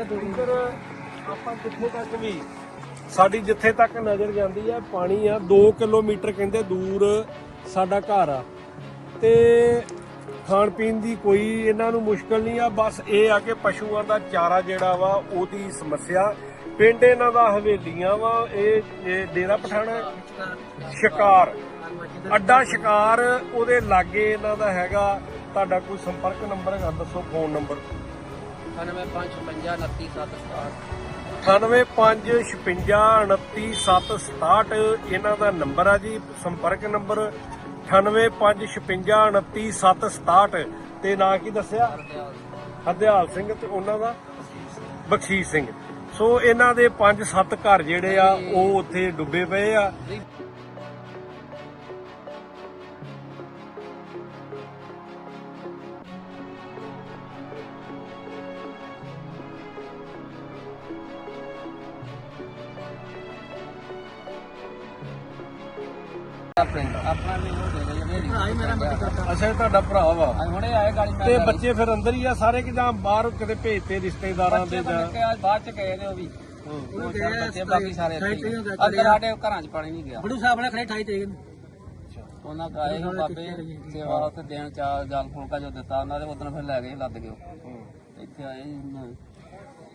ਇੱਧਰ ਆਪਾਂ ਜਿੱਥੇ ਤੱਕ ਵੀ ਸਾਡੀ ਜਿੱਥੇ ਤੱਕ ਨਜ਼ਰ ਜਾਂਦੀ ਹੈ ਪਾਣੀ ਆ 2 ਕਿਲੋਮੀਟਰ ਕਹਿੰਦੇ ਦੂਰ ਸਾਡਾ ਘਰ ਆ। ਤੇ ਖਾਣ ਪੀਣ ਦੀ ਕੋਈ ਇਹਨਾਂ ਨੂੰ ਮੁਸ਼ਕਲ ਨਹੀਂ ਆ, ਬਸ ਇਹ ਆ ਕਿ ਪਸ਼ੂਆਂ ਦਾ ਚਾਰਾ ਜਿਹੜਾ ਵਾ, ਉਹਦੀ ਸਮੱਸਿਆ, ਪਿੰਡ ਇਹਨਾਂ ਦਾ ਹਵੇਲੀਆਂ ਵਾ, ਇਹ ਇਹ ਡੇਰਾ ਪਠਾਣਾ ਸ਼ਿਕਾਰ। ਅੱਡਾ ਸ਼ਿਕਾਰ, ਉਹਦੇ ਲਾਗੇ ਇਹਨਾਂ ਦਾ ਹੈਗਾ, ਤੁਹਾਡਾ ਕੋਈ ਸੰਪਰਕ ਨੰਬਰ ਹੈਗਾ, ਦੱਸੋ, ਫੋਨ ਨੰਬਰ। 9856599767 ਇਹਨਾਂ ਦਾ ਨੰਬਰ ਆ ਜੀ, ਸੰਪਰਕ ਨੰਬਰ 9856599767 ਤੇ ਨਾਂ ਕੀ ਦੱਸਿਆ? ਹਰਦਿਆਲ ਸਿੰਘ ਤੇ ਉਹਨਾਂ ਦਾ? ਬਖਸ਼ੀਸ਼ ਸਿੰਘ। ਸੋ ਇਹਨਾਂ ਦੇ 5-7 ਘਰ ਜਿਹੜੇ ਆ, ਉਹ ਉੱਥੇ ਡੁੱਬੇ ਪਏ ਆ। ਆਪਣਾ। ਵੀ ਹੋ ਗਿਆ ਜੀ ਹਾਂ ਮੇਰਾ ਅੱਛਾ ਇਹ ਤੁਹਾਡਾ ਭਰਾ ਵਾ। ਹੁਣੇ ਆਏ ਗਾੜੀ ਤੇ ਬੱਚੇ ਫਿਰ ਅੰਦਰ ਹੀ ਆ ਸਾਰੇ ਕਿ ਜਾਂ ਬਾਹਰ ਕਿਤੇ ਭੇਜਤੇ ਰਿਸ਼ਤੇਦਾਰਾਂ ਦੇ ਜਾਂ? ਅੱਜ ਬਾਅਦ ਚ ਗਏ ਨੇ ਉਹ ਵੀ। ਉਹ ਚਾਰ ਬੱਚੇ ਬਾਕੀ ਸਾਰੇ ਇੱਥੇ ਹੀ। ਅੰਦਰ ਸਾਡੇ ਘਰਾਂ ਚ ਪਾਣੀ ਨਹੀਂ ਗਿਆ। ਬੜੂ ਸਾਹਿਬ ਨੇ ਖੜੇ 28 ਤਰੀਕ ਨੂੰ। ਉਹਨਾਂ ਦਾ ਆਏ ਹੋ ਬਾਬੇ ਸੇਵਾ ਉੱਥੇ ਦੇਣ ਚਾ ਜਲ ਫੁਲਕਾ ਜੋ ਦਿੱਤਾ ਉਹਨਾਂ ਦੇ ਉਦੋਂ ਫਿਰ ਲੈ ਗਏ ਲੱਦ ਗਏ। ਇੱਥੇ ਆਏ।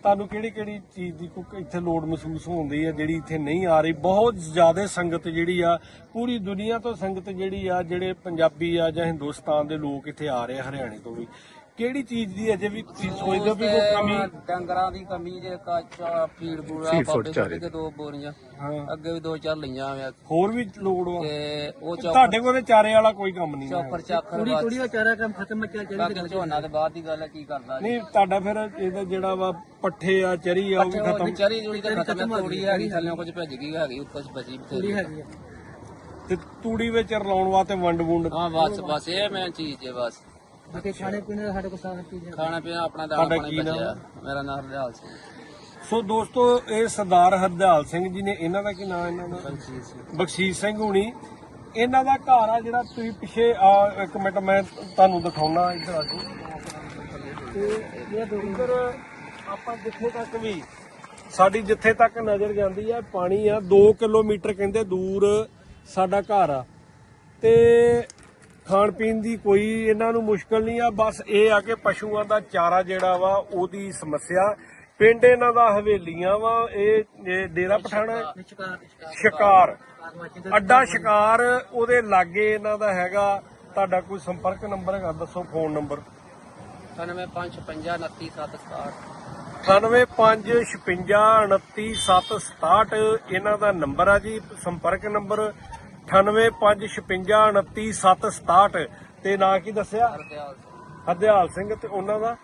ਤੁਹਾਨੂੰ ਕਿਹੜੀ ਕਿਹੜੀ ਚੀਜ਼ ਦੀ ਕੋਈ ਇੱਥੇ ਲੋੜ ਮਹਿਸੂਸ ਹੁੰਦੀ ਹੈ, ਜਿਹੜੀ ਇੱਥੇ ਨਹੀਂ ਆ ਰਹੀ? ਬਹੁਤ ਜ਼ਿਆਦਾ ਸੰਗਤ ਜਿਹੜੀ ਆ, ਪੂਰੀ ਦੁਨੀਆ ਤੋਂ ਸੰਗਤ ਜਿਹੜੀ ਆ, ਜਿਹੜੇ ਪੰਜਾਬੀ ਆ ਜਾਂ ਹਿੰਦੁਸਤਾਨ ਦੇ ਲੋਕ ਇੱਥੇ ਆ ਰਹੇ ਆ, ਹਰਿਆਣੇ ਤੋਂ ਵੀ। ਕਿਹੜੀ ਚੀਜ਼ ਦੀ ਅਜੇ ਵੀ ਤੁਸੀਂ ਸੋਚਦੇ ਹੋ ਵੀ ਕੋਈ ਕਮੀ? ਡੰਗਰਾਂ ਦੀ ਕਮੀ ਜੇ ਕੱਚਾ ਫੀਡ ਪੂਰਾ ਬਾਬੇ ਦੇ ਦੋ ਬੋਰੀਆਂ। ਹਾਂ। ਅੱਗੇ ਵੀ ਦੋ ਚਾਰ ਲਈਆਂ ਆ ਹੋਰ ਵੀ ਲੋੜ ਵਾ। ਤੇ ਉਹ ਤੁਹਾਡੇ ਕੋਲ ਤੇ ਚਾਰੇ ਵਾਲਾ ਕੋਈ ਕੰਮ ਨਹੀਂ ਹੈ। ਚੌਪਰ ਚਾਕਰ ਕੁੜੀ ਕੁੜੀ ਦਾ ਚਾਰਾ ਕੰਮ ਖਤਮ ਚੱਲ ਚੱਲ ਬਾਕੀ ਝੋਨਾ ਦੇ ਬਾਅਦ ਦੀ ਗੱਲ ਹੈ ਕੀ ਕਰਦਾ ਨਹੀਂ ਤੁਹਾਡਾ ਫਿਰ ਇਹਦਾ ਜਿਹੜਾ ਵਾ ਪੱਠੇ ਆ ਚਰੀ ਆ ਉਹ ਵੀ ਖਤਮ। ਚਰੀ ਜੁੜੀ ਤਾਂ ਖਤਮ ਹੈ ਤੋੜੀ ਹੈਗੀ ਥੱਲੇ ਕੁਝ ਭੱਜ ਗਈ ਹੈਗੀ ਉੱਪਰ ਬਚੀ ਬਥੇਰੀ ਹੈਗੀ। ਆ। ਤੇ ਤੂੜੀ ਵਿੱਚ ਰਲਾਉਣ ਵਾਸਤੇ ਵੰਡ ਵੁੰਡ ਹਾਂ ਬਸ ਬਸ ਇਹ ਮੈਂ ਚੀਜ਼ ਹੈ ਬਸ। ਬਾਕੀ ਖਾਣੇ ਪੀਣੇ ਦਾ ਸਾਡੇ ਕੋਲ ਸਾਰਾ ਚੀਜ਼ ਹੈ ਖਾਣਾ ਪੀਣਾ ਆਪਣਾ ਦਾਣਾ ਤੁਹਾਡਾ ਪਾਣੀ ਕੀ ਨਾਮ? ਬਚਿਆ ਮੇਰਾ ਨਾਮ ਹਰਦਿਆਲ ਸਿੰਘ। ਸੋ ਦੋਸਤੋ ਇਹ ਸਰਦਾਰ ਹਰਦਿਆਲ ਸਿੰਘ ਜੀ ਨੇ ਇਹਨਾਂ ਦਾ ਕੀ ਨਾਮ ਇਹਨਾਂ ਦਾ? ਬਖਸ਼ੀਸ਼ ਸਿੰਘ। ਹੁਣੀ। ਇਹਨਾਂ ਦਾ ਘਰ ਆ ਜਿਹੜਾ ਤੁਸੀਂ ਪਿੱਛੇ ਆ ਇੱਕ ਮਿੰਟ ਮੈਂ ਤੁਹਾਨੂੰ ਦਿਖਾਉਣਾ ਇੱਧਰ ਆ ਜਾਓ। ਤੇ ਇੱਧਰ ਆਪਾਂ ਜਿੱਥੇ ਤੱਕ ਵੀ ਸਾਡੀ ਜਿੱਥੇ ਤੱਕ ਨਜ਼ਰ ਜਾਂਦੀ ਹੈ ਪਾਣੀ ਆ 2 ਕਿਲੋਮੀਟਰ ਕਹਿੰਦੇ ਦੂਰ ਸਾਡਾ ਘਰ ਆ। ਤੇ ਖਾਣ ਪੀਣ ਦੀ ਕੋਈ ਇਹਨਾਂ ਨੂੰ ਮੁਸ਼ਕਲ ਨਹੀਂ ਆ ਬਸ ਇਹ ਆ ਕਿ ਪਸ਼ੂਆਂ ਦਾ ਚਾਰਾ ਜਿਹੜਾ ਵਾ ਉਹਦੀ ਸਮੱਸਿਆ ਪਿੰਡ ਇਹਨਾਂ ਦਾ ਹਵੇਲੀਆਂ ਵਾ ਇਹ ਡੇਰਾ ਪਠਾਣਾ ਸ਼ਿਕਾਰ ਅੱਡਾ ਸ਼ਿਕਾਰ। ਉਹਦੇ ਲਾਗੇ ਇਹਨਾਂ ਦਾ ਹੈਗਾ। ਤੁਹਾਡਾ ਕੋਈ ਸੰਪਰਕ ਨੰਬਰ ਹੈਗਾ ਦੱਸੋ ਫੋਨ ਨੰਬਰ। 9555599767 9856599767 ਇਹਨਾਂ ਦਾ ਨੰਬਰ ਆ ਜੀ ਸੰਪਰਕ ਨੰਬਰ 9856599767 ਤੇ ਨਾਂ ਕੀ ਦੱਸਿਆ? ਹਰਦਿਆਲ ਸਿੰਘ। ਤੇ ਉਹਨਾਂ ਦਾ?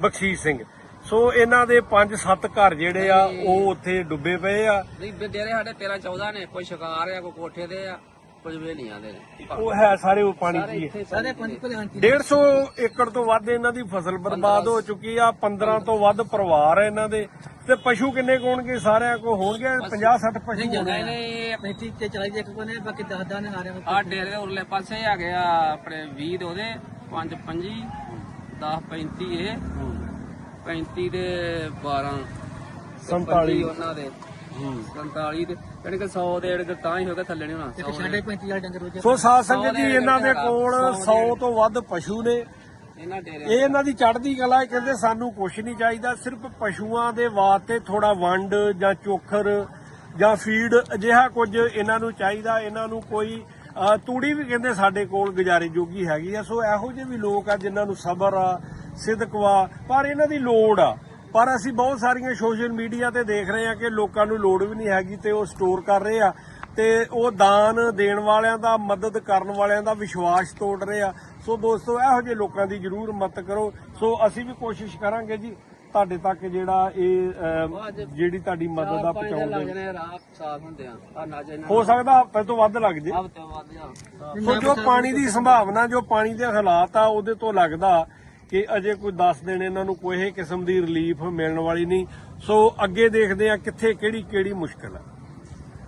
ਬਖਸ਼ੀਸ਼ ਸਿੰਘ। ਸੋ ਇਹਨਾਂ ਦੇ 5-7 ਘਰ ਜਿਹੜੇ ਆ ਉਹ ਉੱਥੇ ਡੁੱਬੇ ਪਏ ਆ। ਨਹੀਂ ਵੀ ਡੇਰੇ ਸਾਡੇ 13 14 ਨੇ ਕੋਈ ਸ਼ਿਕਾਰ ਆ ਕੋਈ ਕੋਠੇ ਦੇ ਆ ਕੁਝ ਵੇਲੀਆਂ ਦੇ ਨੇ। ਉਹ ਹੈ ਸਾਰੇ ਉਹ ਪਾਣੀ ਇੱਥੇ ਸਾਰੇ ਪੰਜ ਭਲਿਆਂ ਚ 150 ਏਕੜ ਤੋਂ ਵੱਧ ਇਹਨਾਂ ਦੀ ਫਸਲ ਬਰਬਾਦ ਹੋ ਚੁੱਕੀ ਆ 15 ਤੋਂ ਵੱਧ ਪਰਿਵਾਰ ਆ ਇਹਨਾਂ ਦੇ। ਤੇ ਪਸ਼ੂ ਕਿੰਨੇ ਕੁ ਹੋਣਗੇ? ਸਾਰਿਆਂ ਕੋ ਹੋਣਗੇ? 50 60 ਪਸ਼ੂ ਨਹੀਂ ਹੋਣੇ ਨਹੀਂ ਆ। ਨਹੀਂ 35 ਤੇ ਚਲਾਈ ਦੇ ਕੋਨੇ ਬਾਕੀ 10 10 ਨੇ ਆ ਰਹੇ ਆ ਡੇਰੇ ਦੇ ਉਰਲੇ ਪਾਸੇ ਆ ਗਿਆ ਆਪਣੇ 20 ਦੇ ਉਹਦੇ 5 25 10 35 ਇਹ 35 ਦੇ 12 47 ਉਹਨਾਂ ਦੇ। 47 ਦੇ ਯਾਨੀ ਕਿ 100 ਦੇ ਜਿਹੜੇ ਤਾਂ ਹੀ ਹੋਗਾ ਥੱਲੇ ਨਹੀਂ ਹੋਣਾ ਸਾਡੇ 35 ਵਾਲੇ ਡੰਗਰ ਰੋਜੇ ਸੋ ਸਾਧ ਸੰਗਤ ਜੀ ਇਹਨਾਂ ਦੇ ਕੋਲ 100 ਤੋਂ ਵੱਧ ਪਸ਼ੂ ਨੇ। ਇਹ ਇਹਨਾਂ ਦੀ ਚੜ੍ਹਦੀ ਕਲਾ ਹੈ, ਕਹਿੰਦੇ ਸਾਨੂੰ ਕੁਝ ਨਹੀਂ ਚਾਹੀਦਾ, ਸਿਰਫ ਪਸ਼ੂਆਂ ਦੇ ਵਾਸਤੇ ਥੋੜਾ ਵੰਡ ਜਾਂ ਚੋਖਰ ਜਾਂ ਫੀਡ ਅਜਿਹਾ ਕੁਝ ਇਹਨਾਂ ਨੂੰ ਚਾਹੀਦਾ, ਇਹਨਾਂ ਨੂੰ ਕੋਈ ਤੂੜੀ ਵੀ ਕਹਿੰਦੇ ਸਾਡੇ ਕੋਲ ਗੁਜ਼ਾਰੇ ਜੋਗੀ ਹੈਗੀ ਆ, ਸੋ ਇਹੋ ਜਿਹੇ ਵੀ ਲੋਕ ਆ ਜਿਨ੍ਹਾਂ ਨੂੰ ਸਬਰ ਆ, ਸਿਦਕ ਵਾ, ਪਰ ਇਹਨਾਂ ਦੀ ਲੋੜ ਆ। ਪਰ ਅਸੀਂ ਬਹੁਤ ਸਾਰੀਆਂ ਸੋਸ਼ਲ ਮੀਡੀਆ ਤੇ ਦੇਖ ਰਹੇ ਆ ਕਿ ਲੋਕਾਂ ਨੂੰ ਲੋੜ ਵੀ ਨਹੀਂ ਹੈਗੀ ਤੇ ਉਹ ਸਟੋਰ ਕਰ ਰਹੇ ਆ। ਤੇ ਉਹ ਦਾਨ ਦੇਣ ਵਾਲਿਆਂ ਦਾ ਮਦਦ ਕਰਨ ਵਾਲਿਆਂ ਦਾ ਵਿਸ਼ਵਾਸ ਤੋੜ ਰਹੇ ਆ। ਸੋ ਦੋਸਤੋ ਇਹੋ ਜਿਹੇ ਲੋਕਾਂ ਦੀ ਜਰੂਰ ਮਦਦ ਕਰੋ। ਸੋ ਅਸੀਂ ਵੀ ਕੋਸ਼ਿਸ਼ ਕਰਾਂਗੇ ਜੀ ਤੁਹਾਡੇ ਤੱਕ ਜਿਹੜਾ ਇਹ ਅਹ, ਜਿਹੜੀ ਤੁਹਾਡੀ ਮਦਦ ਆ ਲੱਗ ਪਹੁੰਚਾਉਂਦੇ ਜਣੇ ਰਾਤ ਸਾਫ਼ ਹੁੰਦੇ ਆ। ਆ ਨਾ ਜੇ ਹੋ ਸਕਦਾ ਹਫ਼ਤੇ ਤੋਂ ਵੱਧ ਲੱਗ ਜੇ। ਹਫ਼ਤੇ ਬਾਅਦ ਜਾ। ਸੋ ਜੋ ਪਾਣੀ ਦੀ ਸੰਭਾਵਨਾ ਜੋ ਪਾਣੀ ਦੇ ਹਾਲਾਤ ਆ ਉਹਦੇ ਤੋਂ ਲੱਗਦਾ ਕਿ ਅਜੇ ਕੋਈ 10 ਦਿਨ ਇਹਨਾਂ ਨੂੰ ਕੋਈ ਕਿਸਮ ਦੀ ਰਿਲੀਫ ਮਿਲਣ ਵਾਲੀ ਨਹੀਂ। ਸੋ ਅੱਗੇ ਦੇਖਦੇ ਆ ਕਿੱਥੇ ਕਿਹੜੀ ਕਿਹੜੀ ਮੁਸ਼ਕਲ ਆ।